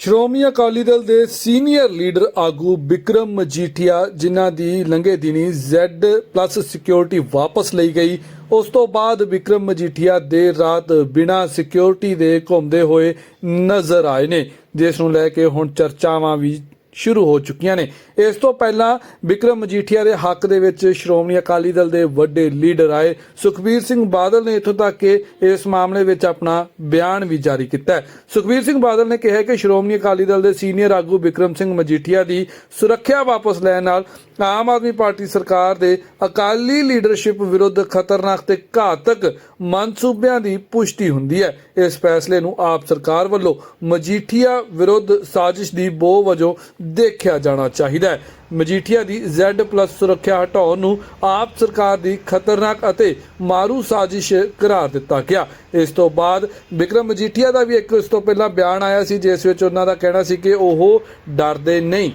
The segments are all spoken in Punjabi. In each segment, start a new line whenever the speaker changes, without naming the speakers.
ਸ਼੍ਰੋਮਣੀ ਅਕਾਲੀ ਦਲ ਦੇ ਸੀਨੀਅਰ ਲੀਡਰ ਆਗੂ ਵਿਕਰਮ ਮਜੀਠੀਆ, ਜਿਨ੍ਹਾਂ ਦੀ ਲੰਘੇ ਦਿਨੀ Z+ ਸਿਕਿਉਰਿਟੀ ਵਾਪਸ ਲਈ ਗਈ, ਉਸ ਤੋਂ ਬਾਅਦ ਵਿਕਰਮ ਮਜੀਠੀਆ ਦੇਰ ਰਾਤ ਬਿਨਾਂ ਸਿਕਿਉਰਿਟੀ ਦੇ ਘੁੰਮਦੇ ਹੋਏ ਨਜ਼ਰ ਆਏ ਨੇ। ਜਿਸ ਨੂੰ ਲੈ ਕੇ ਹੁਣ ਚਰਚਾਵਾਂ ਵੀ ਸ਼ੁਰੂ ਹੋ ਚੁੱਕੀਆਂ ਨੇ। ਇਸ ਤੋਂ ਪਹਿਲਾਂ ਵਿਕਰਮ ਮਜੀਠੀਆ ਦੇ ਹੱਕ ਦੇ ਵਿੱਚ ਸ਼੍ਰੋਮਣੀ ਅਕਾਲੀ ਦਲ ਦੇ ਵੱਡੇ ਲੀਡਰ ਆਏ। ਸੁਖਬੀਰ ਸਿੰਘ ਬਾਦਲ ਨੇ ਇੱਥੋਂ ਤੱਕ ਕਿ ਇਸ ਮਾਮਲੇ ਵਿੱਚ ਆਪਣਾ ਬਿਆਨ ਵੀ ਜਾਰੀ ਕੀਤਾ ਸੁਖਬੀਰ ਸਿੰਘ ਬਾਦਲ ਨੇ ਕਿਹਾ ਕਿ ਸ਼੍ਰੋਮਣੀ ਅਕਾਲੀ ਦਲ ਦੇ ਸੀਨੀਅਰ ਆਗੂ ਵਿਕਰਮ ਸਿੰਘ ਮਜੀਠੀਆ ਦੀ ਸੁਰੱਖਿਆ ਵਾਪਸ ਲੈਣ ਨਾਲ ਆਮ ਆਦਮੀ ਪਾਰਟੀ ਸਰਕਾਰ ਦੇ ਅਕਾਲੀ ਲੀਡਰਸ਼ਿਪ ਵਿਰੁੱਧ ਖਤਰਨਾਕ ਤੇ ਘਾਤਕ ਮਨਸੂਬਿਆਂ ਦੀ ਪੁਸ਼ਟੀ ਹੁੰਦੀ ਹੈ। ਇਸ ਫੈਸਲੇ ਨੂੰ ਆਪ ਸਰਕਾਰ ਵੱਲੋਂ ਮਜੀਠੀਆ ਵਿਰੁੱਧ ਸਾਜ਼ਿਸ਼ ਦੀ ਬੋ ਵਜੋਂ ਦੇਖਿਆ ਜਾਣਾ ਚਾਹੀਦਾ ਹੈ। ਮਜੀਠੀਆ ਦੀ Z+ ਸੁਰੱਖਿਆ ਹਟਾਉਣ ਨੂੰ ਆਪ ਸਰਕਾਰ ਦੀ ਖਤਰਨਾਕ ਅਤੇ ਮਾਰੂ ਸਾਜ਼ਿਸ਼ ਕਰਾਰ ਦਿੱਤਾ ਗਿਆ। ਇਸ ਤੋਂ ਬਾਅਦ ਵਿਕਰਮ ਮਜੀਠੀਆ ਦਾ ਵੀ ਇੱਕ ਇਸ ਤੋਂ ਪਹਿਲਾਂ ਬਿਆਨ ਆਇਆ ਸੀ, ਜਿਸ ਵਿੱਚ ਉਹਨਾਂ ਦਾ ਕਹਿਣਾ ਸੀ ਕਿ ਉਹ ਡਰਦੇ ਨਹੀਂ।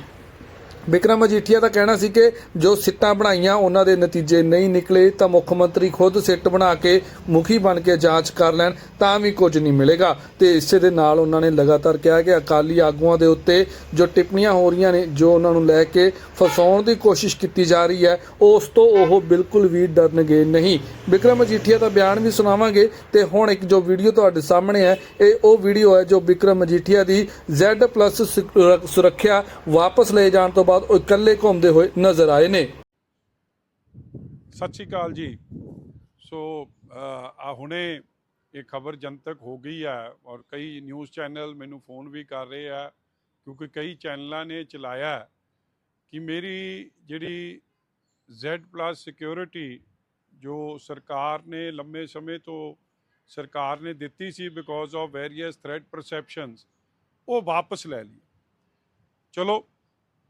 ਵਿਕਰਮ ਮਜੀਠੀਆ ਦਾ ਕਹਿਣਾ ਸੀ ਕਿ ਜੋ ਸਿੱਟਾਂ ਬਣਾਈਆਂ, ਉਹਨਾਂ ਦੇ ਨਤੀਜੇ ਨਹੀਂ ਨਿਕਲੇ, ਤਾਂ ਮੁੱਖ ਮੰਤਰੀ ਖੁਦ ਸਿੱਟ ਬਣਾ ਕੇ ਮੁਖੀ ਬਣ ਕੇ ਜਾਂਚ ਕਰ ਲੈਣ, ਤਾਂ ਵੀ ਕੁਝ ਨਹੀਂ ਮਿਲੇਗਾ। ਤੇ ਇਸੇ ਦੇ ਨਾਲ ਉਹਨਾਂ ਨੇ ਲਗਾਤਾਰ ਕਿਹਾ ਕਿ ਅਕਾਲੀ ਆਗੂਆਂ ਦੇ ਉੱਤੇ ਜੋ ਟਿੱਪਣੀਆਂ ਹੋ ਰਹੀਆਂ ਨੇ, ਜੋ ਉਹਨਾਂ ਨੂੰ ਲੈ ਕੇ ਫਸਾਉਣ ਦੀ ਕੋਸ਼ਿਸ਼ ਕੀਤੀ ਜਾ ਰਹੀ ਹੈ, ਉਸ ਤੋਂ ਉਹ ਬਿਲਕੁਲ ਵੀ ਡਰਨਗੇ ਨਹੀਂ। ਵਿਕਰਮ ਮਜੀਠੀਆ ਦਾ ਬਿਆਨ ਵੀ ਸੁਣਾਵਾਂਗੇ, ਤੇ ਹੁਣ ਇੱਕ ਜੋ ਵੀਡੀਓ ਤੁਹਾਡੇ ਸਾਹਮਣੇ ਹੈ, ਇਹ ਉਹ ਵੀਡੀਓ ਹੈ ਜੋ ਵਿਕਰਮ ਮਜੀਠੀਆ ਦੀ Z+ ਸੁਰ- ਸੁਰੱਖਿਆ ਵਾਪਸ ਲਏ ਜਾਣ ਤੋਂ ਬਾਅਦ ਉਹ ਇਕੱਲੇ ਘੁੰਮਦੇ ਹੋਏ ਨਜ਼ਰ ਆਏ ਨੇ।
ਸਤਿ ਸ਼੍ਰੀ ਅਕਾਲ ਜੀ। ਸੋ ਆ ਹੁਣੇ ਇਹ ਖਬਰ ਜਨਤਕ ਹੋ ਗਈ ਹੈ ਔਰ ਕਈ ਨਿਊਜ਼ ਚੈਨਲ ਮੈਨੂੰ ਫੋਨ ਵੀ ਕਰ ਰਹੇ ਆ, ਕਿਉਂਕਿ ਕਈ ਚੈਨਲਾਂ ਨੇ ਚਲਾਇਆ ਕਿ ਮੇਰੀ ਜਿਹੜੀ Z+ ਸਿਕਿਉਰਿਟੀ ਜੋ ਸਰਕਾਰ ਨੇ ਲੰਮੇ ਸਮੇਂ ਤੋਂ ਸਰਕਾਰ ਨੇ ਦਿੱਤੀ ਸੀ because of various threat perceptions ਉਹ ਵਾਪਸ ਲੈ ਲਈ। ਚਲੋ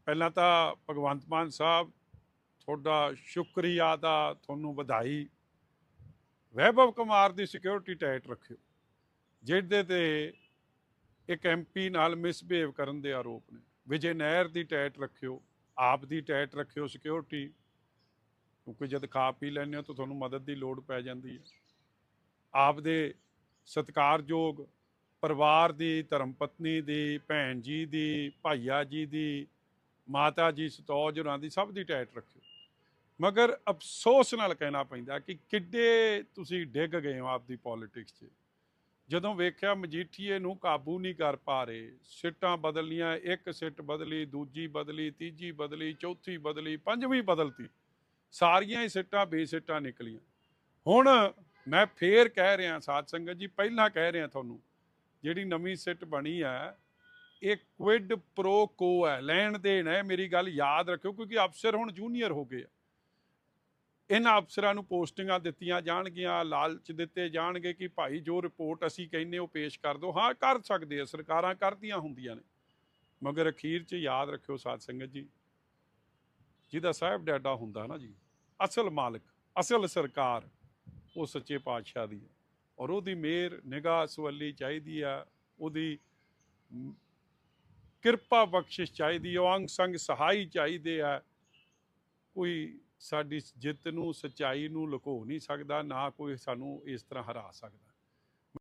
ਪਹਿਲਾਂ ਤਾਂ ਭਗਵੰਤ ਮਾਨ ਸਾਹਿਬ ਤੁਹਾਡਾ ਸ਼ੁਕਰੀਆ ਦਾ ਤੁਹਾਨੂੰ ਵਧਾਈ। ਵੈਭਵ ਕੁਮਾਰ ਦੀ ਸਿਕਿਉਰਿਟੀ ਟਾਈਟ ਰੱਖਿਓ, ਜਿਹਦੇ ਤੇ ਇੱਕ ਐਮਪੀ ਨਾਲ ਮਿਸਬਿਹੇਵ ਕਰਨ ਦੇ ਆਰੋਪ ਨੇ। ਵਿਜੇ ਨਹਿਰ ਦੀ ਟਾਈਟ ਰੱਖਿਓ, ਆਪ ਦੀ ਟਾਈਟ ਰੱਖਿਓ ਸਿਕਿਉਰਿਟੀ ਕਿਉਂਕਿ ਜਦ ਖਾ ਪੀ ਲੈਂਦੇ ਹੋ ਤਾਂ ਤੁਹਾਨੂੰ ਮਦਦ ਦੀ ਲੋੜ ਪੈ ਜਾਂਦੀ ਹੈ। ਆਪ ਦੇ ਸਤਿਕਾਰਯੋਗ ਪਰਿਵਾਰ ਦੀ, ਧਰਮ ਪਤਨੀ ਦੀ, ਭੈਣ ਜੀ ਦੀ, ਭਾਈਆ ਜੀ ਦੀ ਮਾਤਾ ਜੀ ਸਤੌਜ ਹੋਰਾਂ ਦੀ ਸਭ ਦੀ ਟਾਈਟ ਰੱਖਿਓ। ਮਗਰ ਅਫਸੋਸ ਨਾਲ ਕਹਿਣਾ ਪੈਂਦਾ ਕਿ ਕਿੱਡੇ ਤੁਸੀਂ ਡਿੱਗ ਗਏ ਹੋ ਆਪਦੀ ਪੋਲਿਟਿਕਸ 'ਚ। ਜਦੋਂ ਵੇਖਿਆ ਮਜੀਠੀਏ ਨੂੰ ਕਾਬੂ ਨਹੀਂ ਕਰ ਪਾ ਰਹੇ, ਸਿੱਟਾਂ ਬਦਲੀਆਂ, ਇੱਕ ਸਿੱਟ ਬਦਲੀ, ਦੂਜੀ ਬਦਲੀ, ਤੀਜੀ ਬਦਲੀ, ਚੌਥੀ ਬਦਲੀ, ਪੰਜਵੀਂ ਬਦਲਤੀ। ਸਾਰੀਆਂ ਹੀ ਸਿੱਟਾਂ ਬੇਸਿੱਟਾਂ ਨਿਕਲੀਆਂ। ਹੁਣ ਮੈਂ ਫੇਰ ਕਹਿ ਰਿਹਾ, ਸਾਧ ਸੰਗਤ ਜੀ, ਪਹਿਲਾਂ ਕਹਿ ਰਿਹਾ ਤੁਹਾਨੂੰ, ਜਿਹੜੀ ਨਵੀਂ ਸਿੱਟ ਬਣੀ ਹੈ ਇਹ ਕੁਇਡ ਪ੍ਰੋ ਕੋ ਹੈ, ਲੈਣ ਦੇਣ ਹੈ, ਮੇਰੀ ਗੱਲ ਯਾਦ ਰੱਖਿਓ ਕਿਉਂਕਿ ਅਫਸਰ ਹੁਣ ਜੂਨੀਅਰ ਹੋ ਗਏ ਆ। ਇਹਨਾਂ ਅਫਸਰਾਂ ਨੂੰ ਪੋਸਟਿੰਗਾਂ ਦਿੱਤੀਆਂ ਜਾਣਗੀਆਂ, ਲਾਲਚ ਦਿੱਤੇ ਜਾਣਗੇ ਕਿ ਭਾਈ ਜੋ ਰਿਪੋਰਟ ਅਸੀਂ ਕਹਿੰਨੇ ਉਹ ਪੇਸ਼ ਕਰ ਦਿਓ ਹਾਂ, ਕਰ ਸਕਦੇ ਆ, ਸਰਕਾਰਾਂ ਕਰਦੀਆਂ ਹੁੰਦੀਆਂ ਨੇ। ਮਗਰ ਅਖੀਰ 'ਚ ਯਾਦ ਰੱਖਿਓ ਸਾਧ ਸੰਗਤ ਜੀ, ਜਿਹਦਾ ਸਾਹਿਬ ਡਾਡਾ ਹੁੰਦਾ ਨਾ ਜੀ, ਅਸਲ ਮਾਲਕ, ਅਸਲ ਸਰਕਾਰ, ਉਹ ਸੱਚੇ ਪਾਤਸ਼ਾਹ ਦੀ ਹੈ। ਔਰ ਉਹਦੀ ਮਿਹਰ, ਨਿਗਾਹ ਸਵੱਲੀ ਚਾਹੀਦੀ ਆ, ਉਹਦੀ ਕਿਰਪਾ ਬਖਸ਼ਿਸ਼ ਚਾਹੀਦੀ ਹੈ ਅੰਗ ਸੰਗ ਸਹਾਈ ਚਾਹੀਦੇ ਆ। ਕੋਈ ਸਾਡੀ ਜਿੱਤ ਨੂੰ, ਸਚਾਈ ਨੂੰ ਲੁਕੋ ਨਹੀਂ ਸਕਦਾ, ਨਾ ਕੋਈ ਸਾਨੂੰ ਇਸ ਤਰ੍ਹਾਂ ਹਰਾ ਸਕਦਾ।